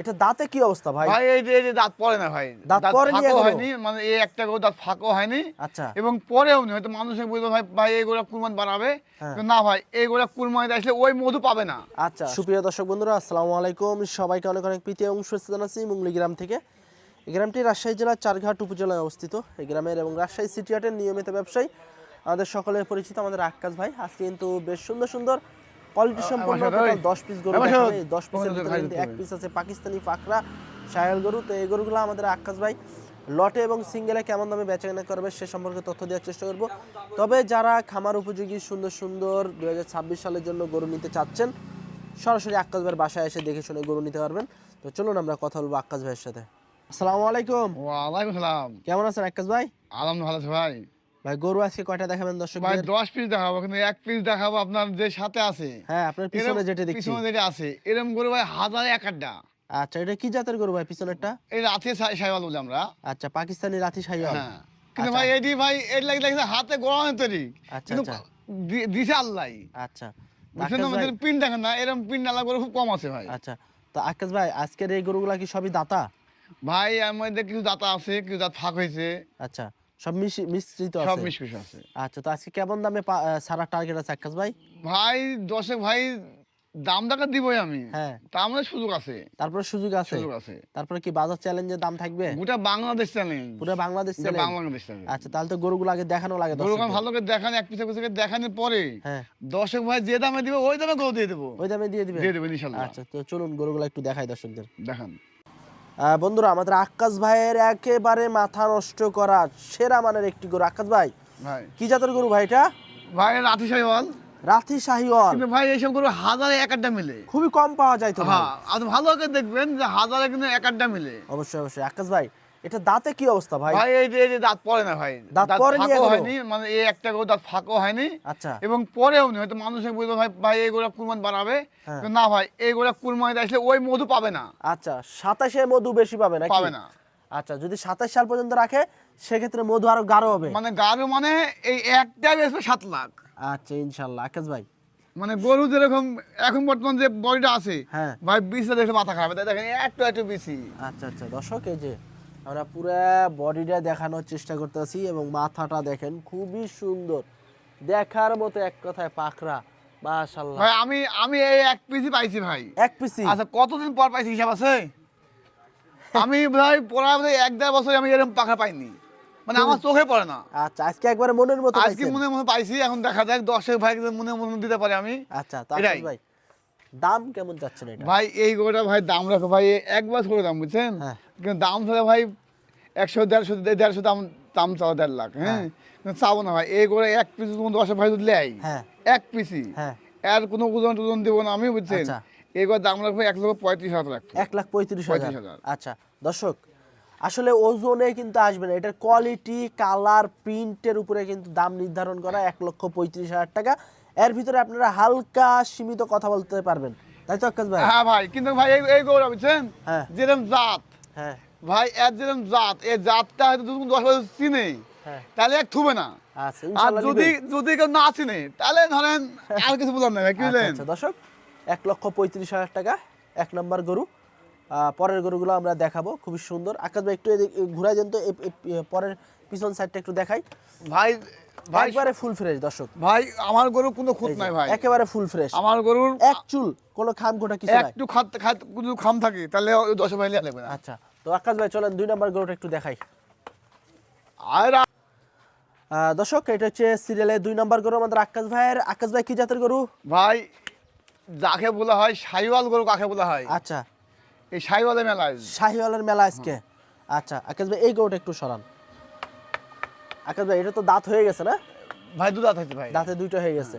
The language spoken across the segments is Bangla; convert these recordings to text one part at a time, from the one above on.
এটা দাঁতে কি অবস্থা ভাই? ভাই এই যে দাঁত পড়ে না ভাই। দাঁত ফাঁকও এখনও? হয়নি মানে এই একটা গরু দাঁত ফাঁকও হয়নি। আচ্ছা। এবং পরেও নি হয়তো মানুষে বলবে ভাই ভাই এই গোড়া কুরবান বাড়াবে হ্যাঁ। না ভাই এই গোড়া কুরবানি আসলে ওই মধু পাবে না। আচ্ছা। সুপ্রিয় দর্শক বন্ধুরা আসসালামু আলাইকুম। সবাইকে অনেক অনেক প্রীতি এবং সুস্থ জানাচ্ছি মুঙ্গলি গ্রাম থেকে। এই গ্রামটি রাজশাহী জেলার চারঘাট উপজেলায় অবস্থিত। এই গ্রামের এবং রাজশাহী সিটি হাটের নিয়মিত ব্যবসায়ী আমাদের সকলের পরিচিত আমাদের আক্কাস ভাই। আজকে কিন্তু বেশ সুন্দর সুন্দর কোয়ালিটি ওই- দশ পিস গরু দশ পিসের ভিতরে কিন্তু এক পিস আছে পাকিস্তানি ফাকরা সায়াল গরু। তো এই গরুগুলো আমাদের আক্কাস ভাই লটে এবং সিঙ্গেলে কেমন দামে বেচা কেনা করবে সে সম্পর্কে তথ্য দেওয়ার চেষ্টা করব। তবে যারা খামার উপযোগী সুন্দর সুন্দর দুই হাজার ছাব্বিশ সালের জন্য গরু নিতে চাচ্ছেন সরাসরি আক্কাস ভাইয়ের বাসায় এসে দেখে শুনে গরু নিতে পারবেন। তো চলুন আমরা কথা বলব আক্কাস ভাইয়ের সাথে। আসসালামু আলাইকুম। ওয়ালাইকুম সালাম। কেমন আছেন আক্কাস ভাই? আলহামদুলিল্লাহ ভাই। ভাই গরু আজকে কয়টা দেখাবেন দর্শক ভাই দশ পিস দেখাবো কিন্তু এক পিস দেখাবো আপনার যে সাথে আছে। হ্যাঁ আপনার পিছনে যেটা দেখছি। পিছনে যেটা আছে এরকম গরু ভাই হাজারে এক আড্ডা আচ্ছা এটা কি জাতের গরু ভাই পিছনেরটা? এই রাতে বলি আমরা। আচ্ছা পাকিস্তানি রাতি হ্যাঁ। কিন্তু আচ্ছা। ভাই এটি ভাই এর লাগে লাগছে হাতে গরম তৈরি। আচ্ছা, আচ্ছা। দিছে আল্লাহ আচ্ছা। বুঝছেন আমাদের পিন দেখেন না এরকম পিন ডালা গরু খুব কম আছে ভাই। আচ্ছা। তো আকাশ ভাই আজকের এই গরুগুলা কি সবই দাতা? ভাই আমাদের কিছু দাতা আছে কিছু দাঁত ফাঁক হয়েছে। আচ্ছা। সব মিশি- মিশ্রিত সব আছে। মিশমিশ আছে। আচ্ছা তো আজকে কেমন দামে সারা টার্গেট আছে আকাশ ভাই? ভাই দশেক ভাই দাম টাকা দিবই আমি। হ্যাঁ। আমাদের সুযোগ আছে। তারপরে সুযোগ আছে। সুযোগ আছে। তারপরে কি বাজার চ্যালেঞ্জের দাম থাকবে? গোটা বাংলাদেশ চ্যালেঞ্জ পুরো বাংলাদেশ চ্যালেঞ্জ বাংলাদেশ চ্যালেঞ্জ আচ্ছা তাহলে তো গরুগুলো আগে দেখানো লাগে গরু ভালো করে দেখান এক পিছে পিছে দেখানোর পরে। হ্যাঁ। দর্শক ভাই যে দামে দিবে ওই দামে গরু দিয়ে দেবো। ওই দামে দিয়ে দিবে? দিয়ে দেবেন ইনশাল্লাহ। আচ্ছা তো চলুন গরুগুলো একটু দেখাই দর্শকদের। দেখান। বন্ধুরা আমাদের আকাশ ভাইয়ের একেবারে মাথা নষ্ট করা সেরা মানের একটি গরু। আকাশ ভাই ভাই। কি জাতের গরু ভাই এটা? ভাই রাতি সাহিওয়াল। রাতি সাহিওয়াল। কিন্তু ভাই এইসব গরু হাজারে এক আড্ডা মিলে। খুবই কম পাওয়া যায় তো। হ্যাঁ আপনি ভালো করে দেখবেন যে হাজারে কিন্তু এক আড্ডা মিলে। অবশ্যই অবশ্যই। আকাশ ভাই এটা দাঁতে কি অবস্থা ভাই? ভাই এই যে এই যে দাঁত পড়ে না ভাই। দাঁত ফাঁকও এখনও? হয়নি মানে এই একটা গরু দাঁত ফাঁকও হয়নি। আচ্ছা। এবং পরেও নি হয়তো মানুষে বলবে ভাই ভাই এই গোড়া কুরবান বাড়াবে হ্যাঁ। না ভাই এই গোড়া কুরবানি আসলে ওই মধু পাবে না। আচ্ছা সাতাশে মধু বেশি পাবে নাকি? পাবে না। আচ্ছা যদি সাতাশ সাল পর্যন্ত রাখে সেক্ষেত্রে মধু আরও গাঢ় হবে। মানে গাড়ি মানে এই একটা বেসবে সাত লাখ। আচ্ছা ইনশাল্লাহ আকাশ ভাই। মানে গরু যেরকম এখন বর্তমান যে বডিটা আছে হ্যাঁ। ভাই বিষটা দেখে মাথা খারাপ। তাই দেখেন একটু একটু বেশি আচ্ছা আচ্ছা দর্শক এই যে আমরা পুরো বডিটা দেখানোর চেষ্টা করতেছি এবং মাথাটা দেখেন খুবই সুন্দর। দেখার মতো এক কথায় পাখরা মাশাল্লাহ ভাই আমি আমি এই এক পিসি পাইছি ভাই। এক পিসি আচ্ছা কতদিন পর পাইছি হিসাব আছে? আমি ভাই পড়া এক দেড় বছর আমি এরকম পাখা পাইনি। মানে আমার চোখে পড়ে না। আচ্ছা আজকে একবারে মনের মতো আজকে। মনে মনে পাইছি এখন দেখা যাক দশের ভাই মনে মনে দিতে পারি আমি। আচ্ছা তো আকাশ ভাই। দাম কেমন যাচ্ছেন এটা? ভাই এই গোটা ভাই দাম রাখো ভাই একবার করে দাম বুঝছেন? হ্যাঁ। কিন্তু দাম ধরে ভাই একশো দেড়শো দেড়শো দাম দাম চাও দেড় লাখ হ্যাঁ? চাবো না ভাই এই গোড়া এক পিস দশ ভাই লেয় হ্যাঁ। এক পিসি হ্যাঁ। এর কোনো ওজন টোজন দেবো না আমি বুঝছেন? আচ্ছা। এই গোড়া দাম রাখব এক লক্ষ পঁয়ত্রিশ হাজার রাখব। এক লাখ পঁয়ত্রিশ হাজার। আচ্ছা দর্শক আসলে ওজনে কিন্তু আসবে না। এটার কোয়ালিটি কালার প্রিন্টের উপরে কিন্তু দাম নির্ধারণ করা এক লক্ষ পঁয়ত্রিশ হাজার টাকা। এর ভিতরে আপনারা হালকা সীমিত কথা বলতে পারবেন। তাই তো আকাশ ভাই? হ্যাঁ ভাই কিন্তু ভাই এই এই গৌরা বুঝছেন? হ্যাঁ। যেরকম জাত। হ্যাঁ। ভাই এর যেরকম জাত এই জাতটা হয়তো তুমি দশ বছর চিনে। হ্যাঁ। তাহলে এক থুবে না। আচ্ছা আর যদি যদি কেউ না চিনে তাহলে ধরেন আর কিছু বলার নাই কি আচ্ছা, বুঝলেন আচ্ছা, দর্শক এক লক্ষ পঁয়ত্রিশ হাজার টাকা এক নম্বর গরু। আহ, পরের গরুগুলো আমরা দেখাবো খুবই সুন্দর। আকাশ ভাই একটু এদিক- ঘুরাই দেন তো পরের পিছন সাইডটা একটু দেখাই। ভাই ভাই একবারে ফুল ফ্রেশ দর্শক। ভাই আমার কোনো খুঁত নাই ভাই। একেবারে ফুল ফ্রেশ আমার গরুর এক চুল কোনো খাম খোটা কিছু নাই। একটু খাত খাত কিছু খাম থাকে তাহলে দশ ভাই লিয়া লাগবে না। আচ্ছা তো আকাশ ভাই চলেন দুই নম্বর গরুটা একটু দেখাই। আর দর্শক এটা হচ্ছে সিরিয়ালে দুই নম্বর গরু আমাদের আকাশ ভাইয়ের। আকাশ ভাই কি জাতের গরু? ভাই যাকে বলা হয় সাইওয়াল গরু কাকে বলা হয়? আচ্ছা। এই সাইওয়ালের মেলায় শাহিওয়ালের মেলা আজকে। আচ্ছা আকাশ ভাই এই গরুটা একটু সরান। আকাশ ভাই এটা তো দাঁত হয়ে গেছে না? ভাই দু দাঁত হয়েছে ভাই। দাঁতে দুইটা হয়ে গেছে।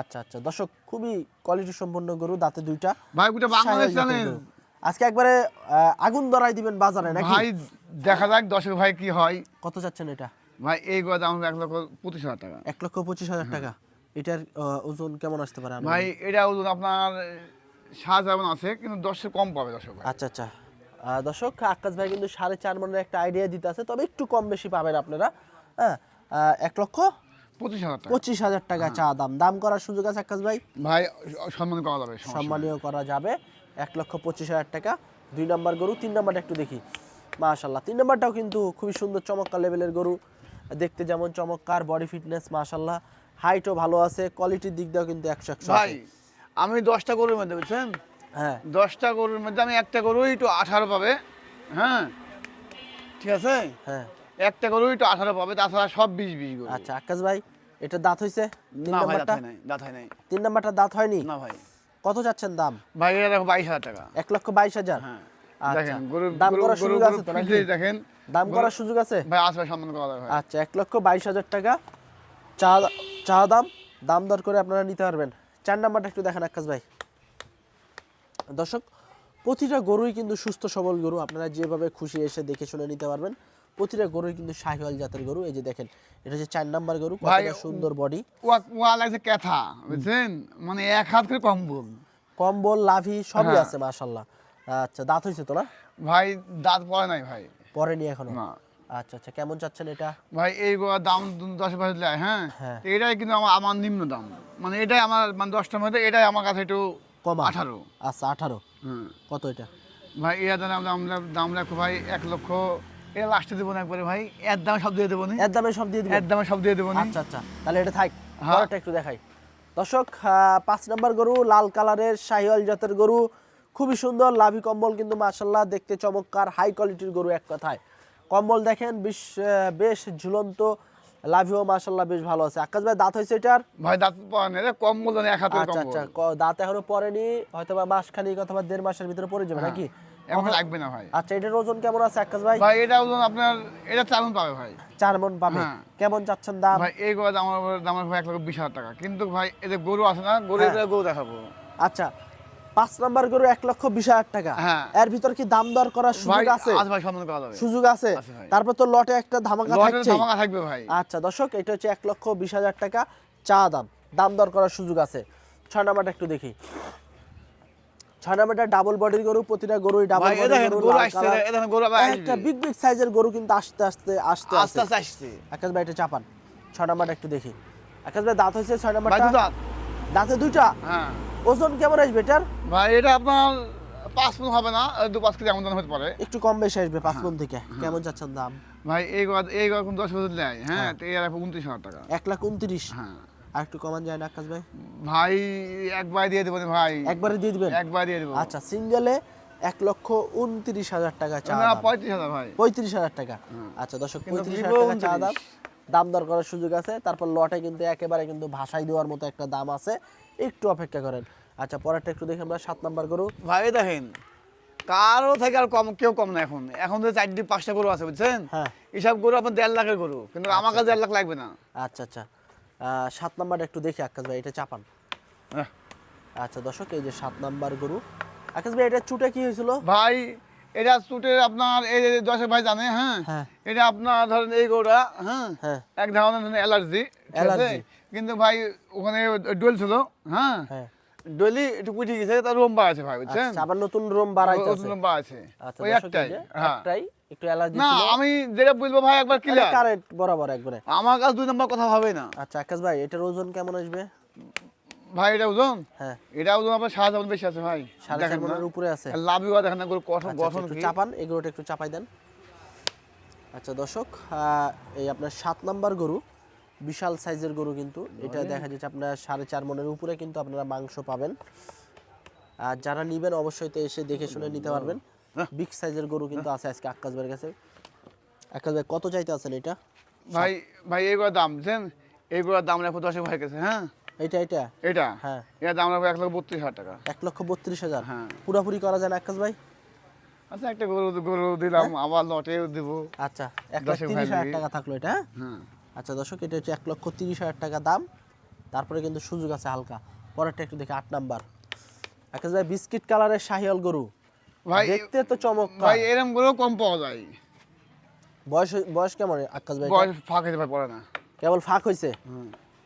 আচ্ছা আচ্ছা। দর্শক খুবই কোয়ালিটি সম্পন্ন গরু দাঁতে দুইটা। ভাই গোটা বাংলাদেশ জানেন। আজকে একবারে আগুন ধরাই দিবেন বাজারে নাকি? ভাই দেখা যাক দশের ভাই কি হয়। কত চাচ্ছেন এটা? ভাই এই গরু দাম এক লক্ষ পঁচিশ হাজার টাকা। এক লক্ষ পঁচিশ হাজার টাকা। এটার ওজন কেমন আসতে পারে ভাই এটা ওজন আপনার যেমন আছে কিন্তু দশের কম পাবে দর্শক আচ্ছা আচ্ছা। দর্শক আকাশ ভাই কিন্তু সাড়ে চার মনের একটা আইডিয়া দিতে আছে তবে একটু কম বেশি পাবেন আপনারা। হ্যাঁ এক লক্ষ পঁচিশ হাজার টাকা। পঁচিশ হাজার টাকা চা দাম। দাম করার সুযোগ আছে আকাশ ভাই? ভাই সম্মান করা যাবে সম্মানীয় করা যাবে। এক লক্ষ পঁচিশ হাজার টাকা। দুই নাম্বার গরু তিন নাম্বারটা একটু দেখি। মাশাল্লাহ তিন নাম্বারটাও কিন্তু খুবই সুন্দর চমৎকার লেভেলের গরু। দেখতে যেমন চমৎকার বডি ফিটনেস মাশাল্লাহ হাইটও ভালো আছে কোয়ালিটির দিক দিয়েও কিন্তু একশো একশো ভাই আমি দশটা গরুর মধ্যে বুঝছেন? হ্যাঁ। দশটা গরুর মধ্যে আমি একটা গরু একটু আঠারো পাবে। হ্যাঁ? ঠিক আছে? হ্যাঁ। একটা গরুই একটু আঠারো পাবে তাছাড়া সব বিশ বিশ গরু। আচ্ছা আকাশ ভাই এটা দাঁত হয়েছে তিন না ভাই দাঁত নাম্বারটা হয় নাই দাঁত হয় নাই। তিন নাম্বারটা দাঁত হয়নি? না ভাই। কত যাচ্ছেন দাম? ভাই এটা দেখো বাইশ হাজার টাকা। এক লক্ষ বাইশ হাজার? হ্যাঁ। আচ্ছা। দেখেন গরু দাম গরু- করার গরু- সুযোগ আছে তো নাকি? দেখেন দাম করার সুযোগ আছে? ভাই আসবে সম্মান করা যাবে ভাই। আচ্ছা এক লক্ষ বাইশ হাজার টাকা। চা চা দাম দাম দর করে আপনারা নিতে পারবেন। চার নাম্বারটা একটু দেখেন আকাশ ভাই। দর্শক প্রতিটা গরুই কিন্তু সুস্থ সবল গরু। আপনারা যেভাবে খুশি এসে দেখে শুনে নিতে পারবেন। প্রতিটা গরুই কিন্তু শাহিওয়াল জাতের গরু। এই যে দেখেন এটা হচ্ছে চার নাম্বার গরু কতটা সুন্দর বডি ওয়া লাগছে ক্যাথা বুঝছেন? মানে এক হাত করে কম্বল। কম্বল লাভি সবই হ্যাঁ। আছে মাশাল্লাহ আচ্ছা দাঁত হয়েছে তো না? ভাই দাঁত পড়ে নাই ভাই। পরেনি এখনও? না। আচ্ছা আচ্ছা কেমন চাচ্ছেন এটা? ভাই এই দাম দশ পাঁচ লাই হ্যাঁ? হ্যাঁ। এটাই কিন্তু আমার আমার নিম্ন দাম। মানে এটাই আমার মানে দশটার মধ্যে এটাই আমার কাছে একটু কমা আঠারো। আচ্ছা আঠারো। কত এটা? ভাই এর দাম দাম দাম রাখো ভাই এক লক্ষ এটা লাস্টে দেবো না একবারে ভাই। এর দামে সব দিয়ে দেবো নি। এর দামে সব দিয়ে দিবেন এর দামে সব দিয়ে দেবো নি। আচ্ছা আচ্ছা। তাহলে এটা থাক হ্যাঁ। পরেরটা একটু দেখাই। দর্শক পাঁচ নাম্বার গরু লাল কালারের শাহিওয়াল জাতের গরু। খুবই সুন্দর লাভি কম্বল কিন্তু মাশাল্লাহ দেখতে চমৎকার হাই কোয়ালিটির গরু এক কথায়। কম্বল দেখেন বেশ বেশ ঝুলন্ত লাভিও মাশাল্লাহ বেশ ভালো আছে। আকাশ ভাই দাঁত হয়েছে এটার? ভাই দাঁত পড়ে না কম এক হাতের আচ্ছা আচ্ছা দাঁত এখনও পড়েনি হয়তো বা মাস খানিক অথবা দেড় মাসের ভিতরে পড়ে যাবে নাকি? লাগবে না ভাই। আচ্ছা এটার ওজন কেমন আছে আকাশ ভাই? ভাই এটা ওজন আপনার এটা চালন পাবে ভাই। চার মন পাবে। হ্যাঁ। কেমন চাচ্ছেন দাম? ভাই এই দাম ভাই এক লক্ষ বিশ হাজার টাকা। কিন্তু ভাই এই যে গরু আছে না গরু হ্যাঁ। এটা গরু দেখাবো। আচ্ছা পাঁচ নাম্বার গরু এক লক্ষ বিশ হাজার টাকা। হ্যাঁ। এর ভিতর কি দাম দর করার সুযোগ আছে? সুযোগ আছে? তারপর তো লটে একটা ধামাকা থাকছে। ধামাকা থাকবে ভাই। আচ্ছা দর্শক এটা হচ্ছে এক লক্ষ বিশ হাজার টাকা চা দাম। দাম দর করার সুযোগ আছে। ছয় নাম্বারটা একটু দেখি। ছয় নাম্বারটা ডাবল বডির গরু প্রতিটা গরুই ডাবল বডির গরু গরু লাল আসছে কালার। এ দেখেন গরু আবার একটা বিগ বিগ সাইজের গরু কিন্তু আস্তে আস্তে আস্তে আস্তে আস্তে আস্তে আসছে। আকাশ ভাই এটা চাপান। ছয় নাম্বারটা একটু দেখি। আকাশ ভাই দাঁত হয়েছে ছয় ভাই দাঁত। দাঁতে দুইটা? হ্যাঁ। ওজন কেমন আসবে এটার? ভাই এটা আপনার পাঁচ মন হবে না দু পাঁচ কেজি এমন দাম হতে পারে। একটু কম বেশি আসবে পাঁচ মন থেকে। কেমন চাচ্ছেন দাম? ভাই এই এই দশ বছর নেয়। হ্যাঁ তো এর উনত্রিশ হাজার টাকা। এক লাখ উনত্রিশ। হ্যাঁ। আর একটু কমান যায় না আকাশ ভাই? ভাই একবার দিয়ে দেবো ভাই। একবারে দিয়ে দিবেন? একবার দিয়ে দেবো। আচ্ছা সিঙ্গেলে এক লক্ষ উনত্রিশ হাজার টাকা চা পঁয়ত্রিশ হাজার ভাই। পঁয়ত্রিশ হাজার টাকা। আচ্ছা দর্শক পঁয়ত্রিশ হাজার টাকা চা দাম। দাম দর করার সুযোগ আছে। তারপর লটে কিন্তু একেবারে কিন্তু ভাষাই দেওয়ার মতো একটা দাম আছে। একটু অপেক্ষা করেন। আচ্ছা পরেরটা একটু দেখি আমরা সাত নাম্বার গরু। ভাই দেখেন কারও থেকে আর কম কেউ কম না এখন। এখন তো চারটি পাঁচটা গরু আছে বুঝছেন? হ্যাঁ। এসব গরু আপনার দেড় লাখের গরু কিন্তু আমার কাছে দেড় লাখ লাগবে না। আচ্ছা আচ্ছা। সাত নাম্বার একটু দেখি আকাশ ভাই এটা চাপান। আচ্ছা দর্শক এই যে সাত নাম্বার গরু। আকাশ ভাই এটা চুটে কি হয়েছিল? ভাই এটা চুটে আপনার এই যে দশের ভাই জানে হ্যাঁ? হ্যাঁ। এটা আপনার ধরেন এই গরুটা হ্যাঁ? হ্যাঁ। এক ধরনের অ্যালার্জি Allergy। কিন্তু ভাই ওখানে ডুয়েল ছিল হ্যাঁ? হ্যাঁ। ডলি একটু পুটি গেছে তার আছে ভাই বুঝছেন? আচ্ছা আবার নতুন রোম বাড়াইতে নতুন রোম্বা আছে। আচ্ছা ওই একটাই হ্যাঁ। একটাই একটু অ্যালার্জি না আমি যেটা বলব ভাই একবার ক্লিয়ার কারেন্ট বরাবর একবারে। আমার কাছে দুই নম্বর কথা হবে না। আচ্ছা আকাশ ভাই এটার ওজন কেমন আসবে? ভাই এটা ওজন? হ্যাঁ। এটা ওজন আপনার সাত হাজার বেশি আছে ভাই। সাড়ে চার মনের উপরে আছে। লাভ ইউয়া দেখেন না গঠন আচ্ছা, গঠন একটু চাপান এগুলোটা একটু চাপাই দেন। আচ্ছা দর্শক এই আপনার সাত নাম্বার গরু বিশাল সাইজের গরু কিন্তু। এটা দেখা যাচ্ছে আপনার সাড়ে চার মনের উপরে কিন্তু আপনারা মাংস পাবেন। আর যারা নিবেন অবশ্যই তো এসে দেখে শুনে নিতে পারবেন। বিগ সাইজের গরু কিন্তু আছে আজকে আকাশ ভাইয়ের কাছে। আকাশ ভাই কত চাইতে আছেন এটা? ভাই ভাই এইগুলোর দাম বুঝছেন এইগুলোর দাম রাখব দশে ভাই কাছে হ্যাঁ? এটা এটা? এটা? হ্যাঁ। এর দাম রাখব এক লক্ষ বত্রিশ হাজার টাকা। এক লক্ষ বত্রিশ হাজার? হ্যাঁ। পুরাপুরি করা যায় না আকাশ ভাই? আচ্ছা একটা গরু গরু দিলাম আবার লটেও দেবো। আচ্ছা এক লাখ তিরিশ হাজার টাকা থাকল এটা হ্যাঁ? হ্যাঁ। আচ্ছা দর্শক এটা হচ্ছে এক লক্ষ তিরিশ হাজার টাকা দাম। তারপরে কিন্তু সুযোগ আছে হালকা। পরেরটা একটু দেখি আট নাম্বার। আকাশ ভাই বিস্কিট কালারের শাহিয়াল গরু। ভাই দেখতে তো চমৎকার। ভাই এরম গরু কম পাওয়া যায়। বয়স বয়স কেমন আকাশ ভাই? বয়স ফাঁক হতে ভাই পড়ে না। কেবল ফাঁক হয়েছে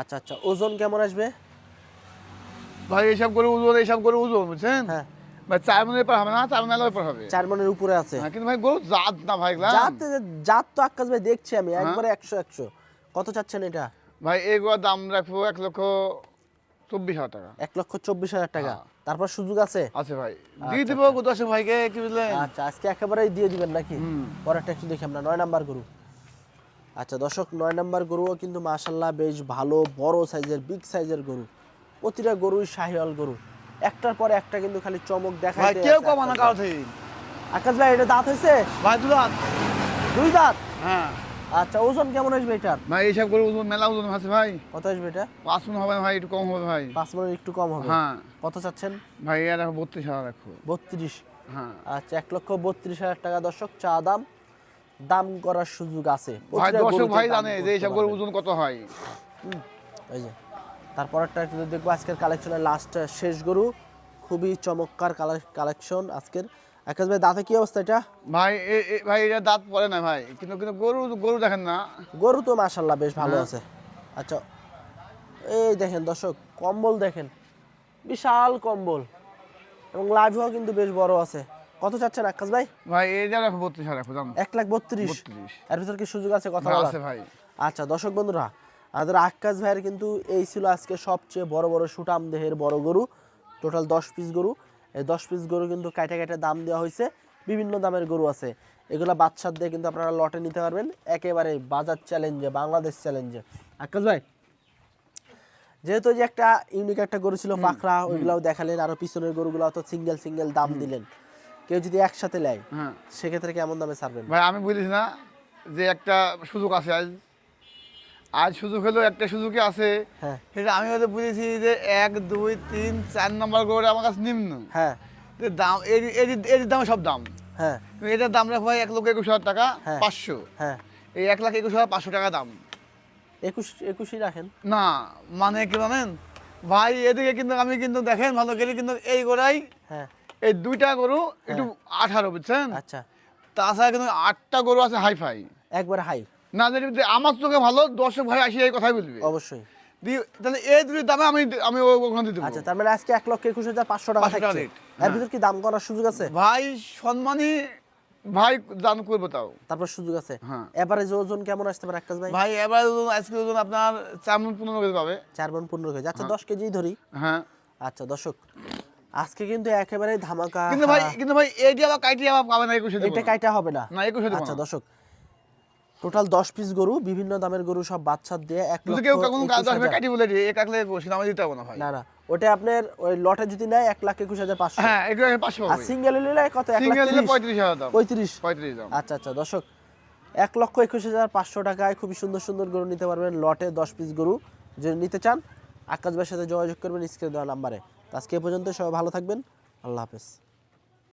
আচ্ছা আচ্ছা ওজন কেমন আসবে? ভাই এইসব গরু ওজন এইসব গরু ওজন বুঝছেন? হ্যাঁ। ভাই চার মনের পর হবে না চার মনের পর হবে। চার মনের উপরে আছে। কিন্তু ভাই গরু জাত না ভাই এগুলা। জাত জাত তো আকাশ ভাই দেখছি আমি হ্যাঁ। একবারে একশো একশো। কত চাচ্ছেন এটা? ভাই এগুলোর দাম রাখব এক লক্ষ চব্বিশ হাজার টাকা। এক লক্ষ চব্বিশ হাজার টাকা। তারপর সুযোগ আছে? আছে ভাই। দিয়ে দেবো দর্শক ভাইকে কি বুঝলেন? আচ্ছা আজকে একেবারেই দিয়ে দিবেন নাকি? পরেরটা একটু দেখি আমরা নয় নাম্বার গরু। আচ্ছা দর্শক নয় নাম্বার গরুও কিন্তু মাশাল্লাহ বেশ ভালো বড় সাইজের বিগ সাইজের গরু। প্রতিটা গরুই শাহিওয়াল গরু। একটার পরে একটা কিন্তু খালি চমক ভাই দেখায় কেউ কমানো কারও থেকে আকাশ ভাই এটা দাঁত হয়েছে? ভাই দুটো হাত। দুই দাঁত? হ্যাঁ। আচ্ছা ওজন কেমন আসবে এটার? ভাই এইসব করে ওজন মেলা ওজন আছে ভাই। কত আসবে এটা? পাঁচ মন হবে ভাই একটু কম হবে ভাই। পাঁচ মনের একটু কম হবে? হ্যাঁ। কত চাচ্ছেন? ভাই এর বত্রিশ হাজার রাখো বত্রিশ? হ্যাঁ। আচ্ছা এক লক্ষ বত্রিশ হাজার টাকা দর্শক চা দাম দাম করার সুযোগ আছে। ভাই দর্শক ভাই জানে যে করতে এইসব করে ওজন কত হয়। এই যে। তারপরেরটা কিন্তু দেখব আজকের কালেকশনের লাস্ট শেষ গরু। খুবই চমৎকার কালেকশন আজকের। আকাশ ভাই দাঁতে কি অবস্থা এটা? ভাই ভাই এটা দাঁত পড়ে না ভাই। কিন্তু কিন্তু গরু গরু দেখেন না। গরু তো মাশাল্লাহ বেশ ভালো হ্যাঁ। আছে। আচ্ছা এই দেখেন দর্শক কম্বল দেখেন। বিশাল কম্বল। এবং কিন্তু বেশ বড় আছে। কত চাচ্ছেন আকাশ ভাই? ভাই এটা বত্রিশ এক লাখ বত্রিশ। এর ভিতর কি সুযোগ আছে কথা আছে ভাই। আচ্ছা দর্শক বন্ধুরা আমাদের আক্কাস ভাইয়ের কিন্তু এই ছিল আজকে সবচেয়ে বড় বড় সুটাম দেহের বড় গরু। টোটাল দশ পিস গরু। দশ পিস গরু কিন্তু কাইটা কাইটা দাম দেওয়া হয়েছে। বিভিন্ন দামের গরু আছে। এগুলা বাচ্চার দিয়ে কিন্তু আপনারা লটে নিতে পারবেন। একেবারে বাজার চ্যালেঞ্জে বাংলাদেশ চ্যালেঞ্জে আক্কাস ভাই যেহেতু যে একটা ইউনিক একটা গরু ছিল পাখরা ওইগুলাও দেখালেন। আরও পিছনের গরুগুলো তো সিঙ্গেল সিঙ্গেল দাম দিলেন। কেউ যদি একসাথে নেয় হ্যাঁ। সেক্ষেত্রে কেমন দামে ছাড়বেন? ভাই আমি বুঝিস না যে একটা সুযোগ আছে আজ। আজ সুযোগ হলো একটা সুযোগই আছে। হ্যাঁ। সেটা আমি হয়তো বুঝেছি যে এক দুই তিন চার নম্বর করে আমার কাছে নিম্ন। হ্যাঁ। দাম এর দাম সব দাম। হ্যাঁ। এটার দাম রাখব এক লক্ষ একুশ হাজার টাকা হ্যাঁ। পাঁচশো। হ্যাঁ। এই এক লাখ একুশ হাজার পাঁচশো টাকা দাম। একুশ একুশই রাখেন। না মানে কি জানেন ভাই এদিকে কিন্তু আমি কিন্তু দেখেন ভালো করে কিন্তু এই গোড়াই হ্যাঁ। এই দুইটা গরু একটু আঠারো বুঝছেন? আচ্ছা। তাছাড়া কিন্তু আটটা গরু আছে হাই ফাই একবার হাই। না আমার চোখে ভালো দর্শক ভাই আসি এই কথাই বলবে। অবশ্যই। তাহলে এই দুটির দামে আমি আমি ওখানে দিতে আচ্ছা তার মানে আজকে এক লক্ষ একুশ হাজার পাঁচশো টাকা থাকছে। এর হ্যাঁ। ভিতর কি দাম করার সুযোগ আছে? ভাই সম্মানী ভাই দান করব তাও। তারপর সুযোগ আছে। হ্যাঁ। এবারে ওজন কেমন আসতে পারে আকাশ ভাই? ভাই এবার ওজন আজকে ওজন আপনার চার মন পনেরো কেজি পাবে। চার মন পনেরো কেজি। আচ্ছা দশ কেজি ধরি। হ্যাঁ। আচ্ছা দর্শক আজকে কিন্তু একেবারে ধামাকা কিন্তু ভাই কিন্তু ভাই এইটি আবার কাইটি আবার পাবে না একুশে এটা কাইটা হবে না। না একুশে আচ্ছা। দর্শক টোটাল দশ পিস গরু বিভিন্ন দামের গরু সব বাচ্চার দিয়ে এক লক্ষ কেউ কোনো কাজ আসবে কাটি বলে দিই এক দিতে পারব না ভাই। না না ওটা আপনার ওই লটে যদি নেয় এক লাখ একুশ হাজার পাঁচশো। হ্যাঁ একটু পাঁচশো আর সিঙ্গেল নিলে কত? এক লাখ? পঁয়ত্রিশ হাজার দাম। পঁয়ত্রিশ। পঁয়ত্রিশ দাম। আচ্ছা আচ্ছা দর্শক এক লক্ষ একুশ হাজার পাঁচশো টাকায় খুবই সুন্দর সুন্দর গরু নিতে পারবেন লটে দশ পিস গরু। যদি নিতে চান আকাশ ভাইয়ের সাথে যোগাযোগ করবেন স্ক্রিনে দেওয়া নাম্বারে। আজকে এ পর্যন্ত সবাই ভালো থাকবেন। আল্লাহ হাফেজ।